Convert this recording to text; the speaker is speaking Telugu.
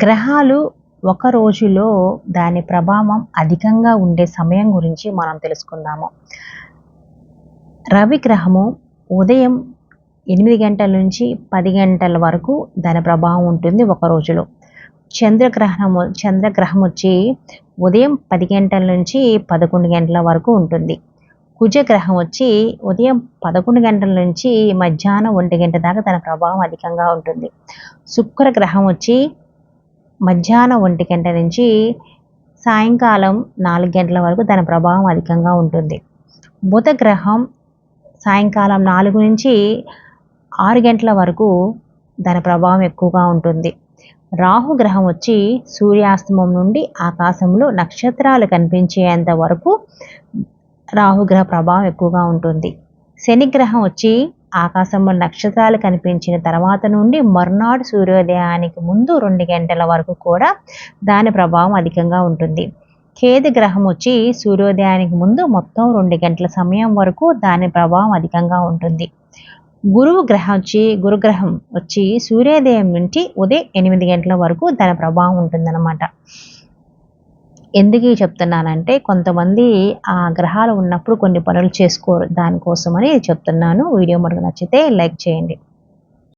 గ్రహాలు ఒక రోజులో దాని ప్రభావం అధికంగా ఉండే సమయం గురించి మనం తెలుసుకుందాము. రవి గ్రహము ఉదయం ఎనిమిది గంటల నుంచి పది గంటల వరకు దాని ప్రభావం ఉంటుంది ఒక రోజులో. చంద్రగ్రహణము చంద్రగ్రహం వచ్చి ఉదయం పది గంటల నుంచి పదకొండు గంటల వరకు ఉంటుంది. కుజగ్రహం వచ్చి ఉదయం పదకొండు గంటల నుంచి మధ్యాహ్నం ఒంటి గంట దాకా తన ప్రభావం అధికంగా ఉంటుంది. శుక్రగ్రహం వచ్చి మధ్యాహ్నం ఒంటి గంట నుంచి సాయంకాలం నాలుగు గంటల వరకు దాని ప్రభావం అధికంగా ఉంటుంది. బుధ గ్రహం సాయంకాలం నాలుగు నుంచి ఆరు గంటల వరకు దాని ప్రభావం ఎక్కువగా ఉంటుంది. రాహుగ్రహం వచ్చి సూర్యాస్తమం నుండి ఆకాశంలో నక్షత్రాలు కనిపించేంత వరకు రాహుగ్రహ ప్రభావం ఎక్కువగా ఉంటుంది. శనిగ్రహం వచ్చి ఆకాశంలో నక్షత్రాలు కనిపించిన తర్వాత నుండి మర్నాడు సూర్యోదయానికి ముందు రెండు గంటల వరకు కూడా దాని ప్రభావం అధికంగా ఉంటుంది. ఖేద గ్రహం వచ్చి సూర్యోదయానికి ముందు మొత్తం రెండు గంటల సమయం వరకు దాని ప్రభావం అధికంగా ఉంటుంది. గురువు గ్రహం వచ్చి గురుగ్రహం వచ్చి సూర్యోదయం నుంచి ఉదయం ఎనిమిది గంటల వరకు దాని ప్రభావం ఉంటుందన్నమాట. ఎందుకు చెప్తున్నానంటే కొంతమంది ఆ గ్రహాలు ఉన్నప్పుడు కొన్ని పనులు చేసుకోరు దానికోసమని చెప్తున్నాను. వీడియో మనకు నచ్చితే లైక్ చేయండి.